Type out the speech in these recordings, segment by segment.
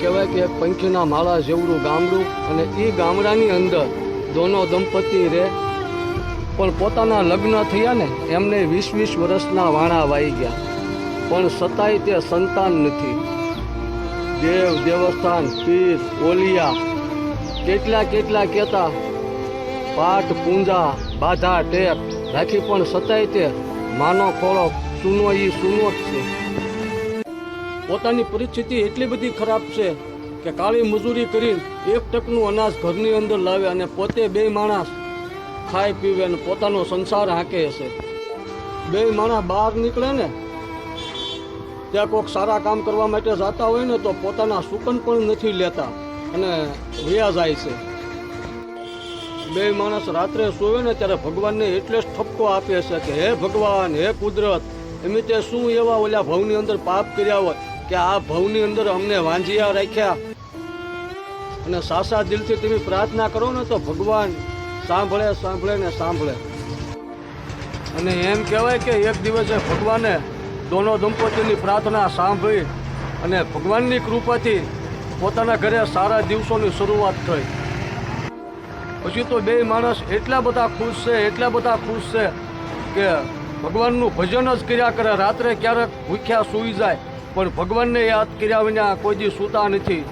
કહેવાય કે પંખીના માળા જેવડું ગામડું અને એ ગામડાની અંદર દોનો દંપતી રહે. પણ પોતાના લગ્ન થયા ને એમને વીસ વીસ વર્ષના વાણા વાઈ ગયા. પણ છતાંય તે સંતાન નથી. દેવ, દેવસ્થાન, પીર, ઓલિયા, કેટલા કેટલા કહેતા પાઠ પૂંજા, બાધા, ટેપ, રાખી પણ છતાંય તે માનો ખોળો સૂનો ઈ સૂનો જ છે. પોતાની પરિસ્થિતિ એટલી બધી ખરાબ છે કે કાળી મજૂરી કરી એક ટકનું અનાજ ઘરની અંદર લાવે અને પોતે બે માણસ ખાય પીવે અને પોતાનો સંસાર હાંકે છે બે માણસ બહાર નીકળે ને, ત્યાં કોઈક સારા કામ કરવા માટે જતા હોય ને તો પોતાના સુકન પણ નથી લેતા અને વયા જાય છે. બે માણસ રાત્રે સોવે ને ત્યારે ભગવાનને એટલે જ ઠપકો આપે છે કે, હે ભગવાન, હે કુદરત, એમ તે શું એવા ઓલા ભાવની અંદર પાપ કર્યા હોય? કે આ ભવની અંદર અમને વાંઝિયા રાખ્યા. અને સાસા દિલથી તમે પ્રાર્થના કરો ને તો ભગવાન સાંભળે સાંભળે ને સાંભળે. અને એમ કહેવાય કે એક દિવસે ભગવાને દોનો દંપતીની પ્રાર્થના સાંભળી અને ભગવાનની કૃપાથી પોતાના ઘરે સારા દિવસોની શરૂઆત થઈ. પછી તો બે માણસ એટલા બધા ખુશ છે, એટલા બધા ખુશ છે કે ભગવાનનું ભજન જ કર્યા કરે, રાત્રે ક્યારેક ભૂખ્યા સૂઈ જાય. પણ ભગવાનને યાદ કર્યા વિના કોઈ દી સૂતા નથી.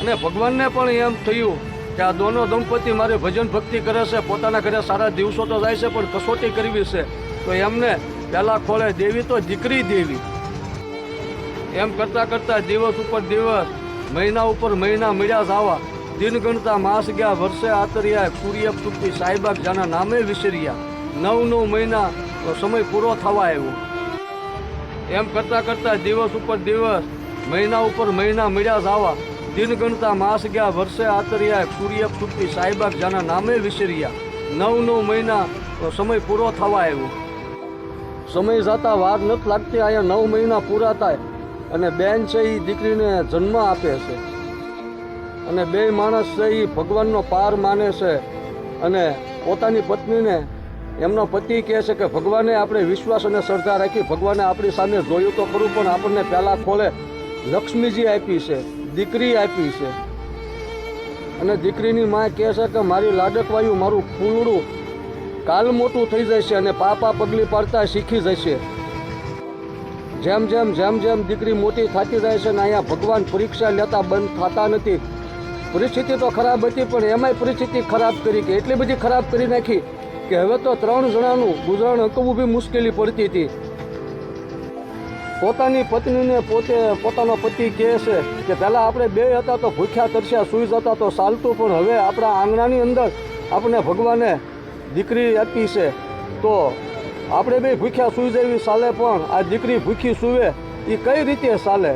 અને ભગવાનને પણ એમ થયું કે આ દોનો દંપતી મારી ભજન ભક્તિ કરે છે, પોતાના ઘરે સારા દિવસો તો જાય છે, પણ કસોટી કરવી છે. તો એમને પહેલા ખોળે દેવી તો દીકરી દેવી. એમ કરતાં કરતાં દિવસ ઉપર દિવસ, મહિના ઉપર મહિના મળ્યા આવા. દિન ગણતા માસ ગયા, વર્ષે આતર્યા સૂર્ય તૂટી સાહેબાગ જાના નામે વિસર્યા. નવ નવ મહિના તો સમય પૂરો થવા આવ્યો. એમ કરતા કરતા દિવસ ઉપર દિવસ, મહિના ઉપર મહિના મળ્યા જાવા દિન ગણતા માસ ગયા, વર્ષે આતર્યા સૂર્ય ફૂટી સાહેબાગ જાના નામે વિસર્યા. નવ નવ મહિના સમય પૂરો થવા આવ્યો. સમય જતા વાર નથી લાગતી, અહીંયા નવ મહિના પૂરા થાય. અને બેન છે એ દીકરીને જન્મ આપે છે. અને બે માણસ છે એ ભગવાનનો પાર માને છે. અને પોતાની પત્નીને એમનો પતિ કહે છે કે ભગવાને આપણે વિશ્વાસ અને શ્રદ્ધા રાખી ભગવાને આપણી સામે જોયું તો ખરું, પણ આપણને પહેલાં ખોળે લક્ષ્મીજી આપી છે, દીકરી આપી છે. અને દીકરીની મા કહે છે કે મારી લાડકવાયું મારું ફૂલડું કાલ મોટું થઈ જશે અને પાપા પગલી પાડતા શીખી જશે. જેમ જેમ જેમ જેમ દીકરી મોટી થતી જાય છે ને અહીંયા ભગવાન પરીક્ષા લેતા બંધ થતા નથી. પરિસ્થિતિ તો ખરાબ હતી, પણ એમાંય પરિસ્થિતિ ખરાબ કરી કે એટલી બધી ખરાબ કરી નાખી. કે હવે તો ત્રણ જણાનું ગુજરાન હકવું બી મુશ્કેલી પડતી હતી. પોતાની પત્નીને પોતે પોતાનો પતિ કહે છે કે પહેલાં આપણે બે હતા તો ભૂખ્યા તરસ્યા, સૂઈ જતા તો ચાલતું, પણ હવે આપણા આંગણાની અંદર આપણે ભગવાને દીકરી આપી છે. તો આપણે બે ભૂખ્યા સૂઈ જવી ચાલે પણ આ દીકરી ભૂખી સૂવે એ કઈ રીતે ચાલે?